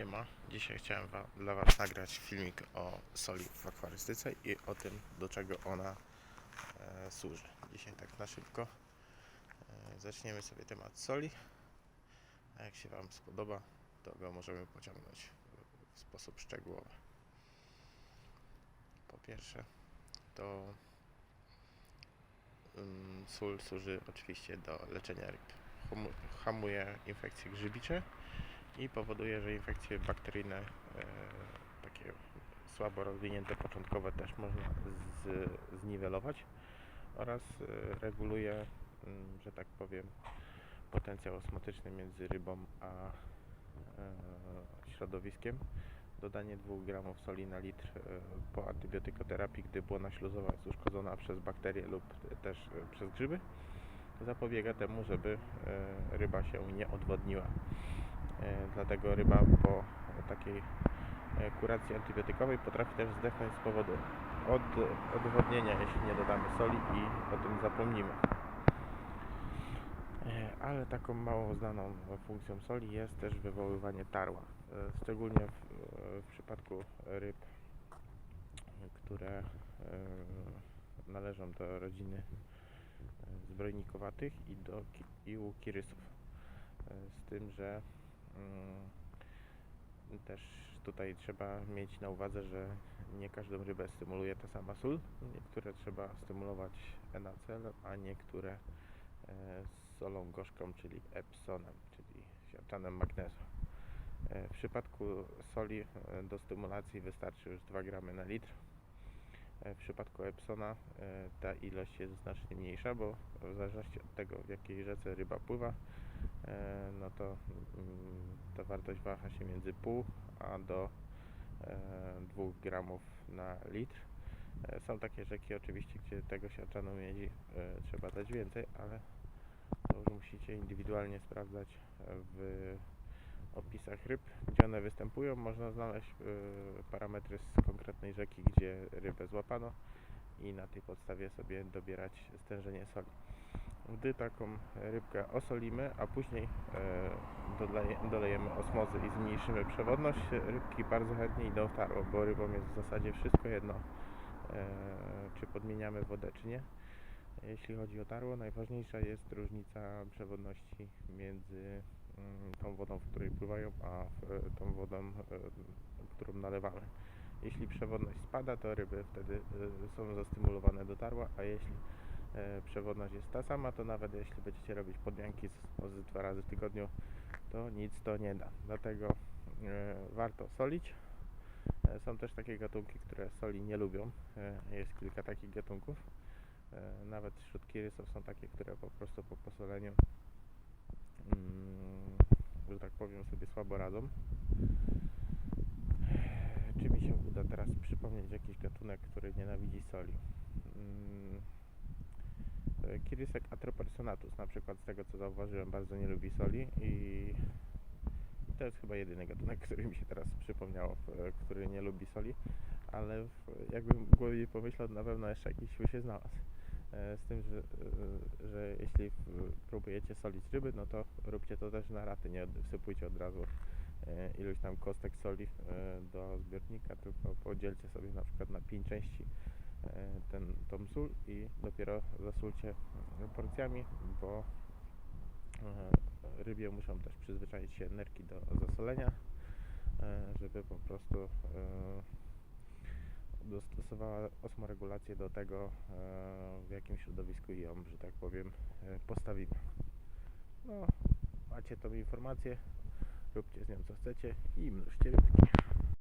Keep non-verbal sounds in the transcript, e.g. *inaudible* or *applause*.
Siema, dzisiaj chciałem wa- dla Was nagrać filmik o soli w akwarystyce i o tym, do czego ona e, służy. Dzisiaj tak na szybko e, zaczniemy sobie temat soli, a jak się Wam spodoba, to go możemy pociągnąć w sposób szczegółowy. Po pierwsze, to ym, sól służy oczywiście do leczenia ryb. Hamu- Hamuje infekcje grzybicze i powoduje, że infekcje bakteryjne, e, takie słabo rozwinięte początkowe też można z, zniwelować oraz e, reguluje, mm, że tak powiem, potencjał osmotyczny między rybą a e, środowiskiem. Dodanie 2 gramów soli na litr e, po antybiotykoterapii, gdy błona śluzowa jest uszkodzona przez bakterie lub też e, przez grzyby, zapobiega temu, żeby e, ryba się nie odwodniła. E, Dlatego ryba po takiej e, kuracji antybiotykowej potrafi też zdechnąć z powodu od, odwodnienia, jeśli nie dodamy soli i o tym zapomnimy. E, Ale taką mało znaną funkcją soli jest też wywoływanie tarła. Szczególnie w, w przypadku ryb, które należą do rodziny zbrojnikowatych i, do, i u kirysów. Z tym, że też tutaj trzeba mieć na uwadze, że nie każdą rybę stymuluje ta sama sól. Niektóre trzeba stymulować NaCl, a niektóre e, solą gorzką, czyli Epsonem, czyli siarczanem magnezu. E, W przypadku soli e, do stymulacji wystarczy już 2 gramy na litr. W przypadku Epsona ta ilość jest znacznie mniejsza, bo w zależności od tego, w jakiej rzece ryba pływa, no to mm, ta wartość waha się między pół a do 2 gramów na litr. E, Są takie rzeki oczywiście, gdzie tego siarczanu miedzi e, trzeba dać więcej, ale to już musicie indywidualnie sprawdzać e, w opisach ryb, gdzie one występują. Można znaleźć e, parametry z konkretnej rzeki, gdzie rybę złapano i na tej podstawie sobie dobierać stężenie soli. Gdy taką rybkę osolimy, a później e, doleje, dolejemy osmozy i zmniejszymy przewodność, rybki bardzo chętnie idą w tarło, bo rybom jest w zasadzie wszystko jedno, e, czy podmieniamy wodę, czy nie. Jeśli chodzi o tarło, najważniejsza jest różnica przewodności między mm, tą wodą, w której pływają, a w- tą wodą, e, którą nalewamy. Jeśli przewodność spada, to ryby wtedy e, są zastymulowane do tarła, a jeśli e, przewodność jest ta sama, to nawet jeśli będziecie robić podmianki z, dwa razy w tygodniu, to nic to nie da. Dlatego e, warto solić. E, Są też takie gatunki, które soli nie lubią. E, Jest kilka takich gatunków. E, Nawet wśród kirysów są takie, które po prostu po posoleniu, mm, że tak powiem, sobie słabo radzą. Czy mi się uda teraz przypomnieć jakiś gatunek, który nienawidzi soli? Kirysek Atropersonatus na przykład, z tego co zauważyłem, bardzo nie lubi soli i to jest chyba jedyny gatunek, *laughs* który mi się teraz przypomniało, e, który nie lubi soli, ale jakbym w głowie pomyślał, na pewno jeszcze jakiś się znalazł. E, Z tym, że, e, że jeśli próbujecie solić ryby, no to róbcie to też na raty, nie wsypujcie od razu e, iluś tam kostek soli do zbiornika, tylko podzielcie sobie na przykład na 5 części ten, tą sól i dopiero zasulcie porcjami, bo e, rybie muszą też przyzwyczaić się nerki do zasolenia, e, żeby po prostu e, dostosowała osmoregulację do tego, e, w jakim środowisku ją, że tak powiem, e, postawimy. No, macie tą informację, róbcie z nią co chcecie i mnóżcie rybki.